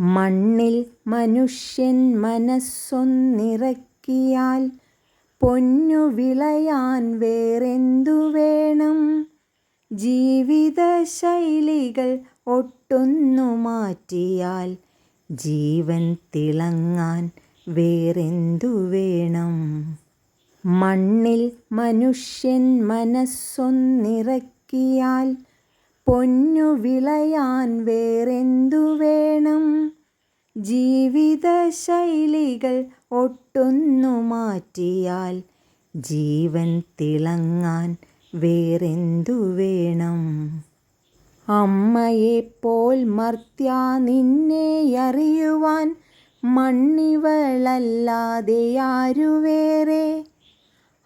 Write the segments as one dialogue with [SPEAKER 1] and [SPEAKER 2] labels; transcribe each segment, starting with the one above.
[SPEAKER 1] മണ്ണിൽ മനുഷ്യൻ മനസ്സൊന്നിറക്കിയാൽ പൊന്നു വിളയാൻ വേറെന്തു വേണം? ജീവിതശൈലികൾ ഒട്ടൊന്നു മാറ്റിയാൽ ജീവൻ തിളങ്ങാൻ വേറെന്തു വേണം? മണ്ണിൽ മനുഷ്യൻ മനസ്സൊന്നിറക്കിയാൽ പൊന്നു വിളയാൻ വേറെന്തു വേണം? ജീവിതശൈലികൾ ഒട്ടൊന്നു മാറ്റിയാൽ ജീവൻ തിളങ്ങാൻ വേറെന്തു വേണം? അമ്മയെപ്പോൽ മർത്യാ നിന്നെ അറിയുവാൻ മണ്ണിവളല്ലാതെ ആരു വേറെ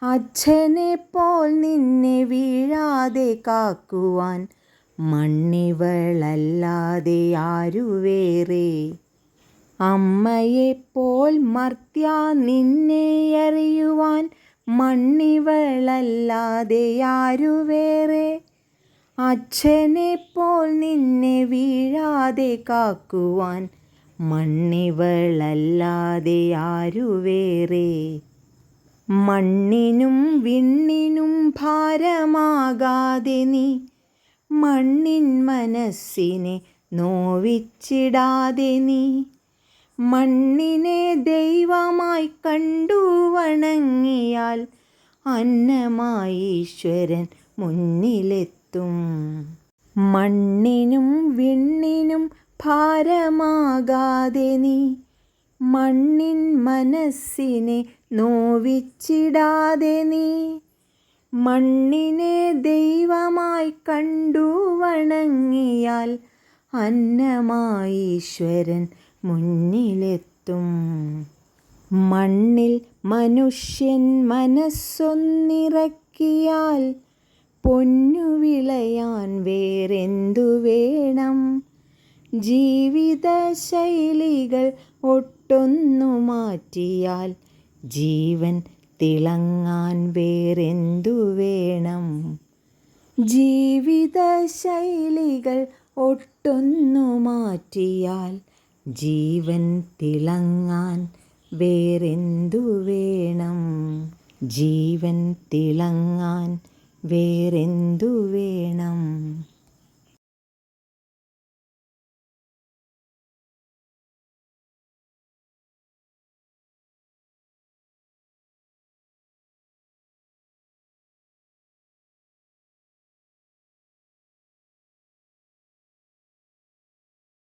[SPEAKER 1] അച്ഛനെപ്പോൽ നിന്നെ വീഴാതെ കാക്കുവാൻ മണ്ണിവളല്ലാതെ ആരു വേറെ അമ്മയെപ്പോൽ മർത്യാ നിന്നെ അറിയുവാൻ മണ്ണിവളല്ലാതെ ആരു വേറെ അച്ഛനെപ്പോൽ നിന്നെ വീഴാതെ കാക്കുവാൻ മണ്ണിവളല്ലാതെ ആരു വേറെ മണ്ണിനും വിണ്ണിനും ഭാരമാകാതെ നീ മണ്ണിൻ മനസ്സിനെ നോവിച്ചിടാതെ നീ മണ്ണിനെ ദൈവമായി കണ്ടു വണങ്ങിയാൽ അന്നമായി ഈശ്വരൻ മുന്നിലെത്തും. മണ്ണിനും വിണ്ണിനും ഭാരമാകാതെ നീ മണ്ണിൻ മനസ്സിനെ നോവിച്ചിടാതെ നീ മണ്ണിനെ ദൈവമായി കണ്ടു വണങ്ങിയാൽ അന്നമായി ഈശ്വരൻ മുന്നിലെത്തും. മണ്ണിൽ മനുഷ്യൻ മനസ്സൊന്നിറക്കിയാൽ പൊന്നു വിളയാൻ വേറെന്തു വേണം? ജീവിതശൈലികൾ ഒട്ടൊന്നു മാറ്റിയാൽ ജീവൻ തിളങ്ങാൻ വേറെന്തു വേണം? ജീവിതശൈലികൾ ഒട്ടൊന്നു മാറ്റിയാൽ ജീവൻ തിളങ്ങാൻ വേറെന്തു വേണം? ജീവൻ തിളങ്ങാൻ വേറെന്തു വേണം?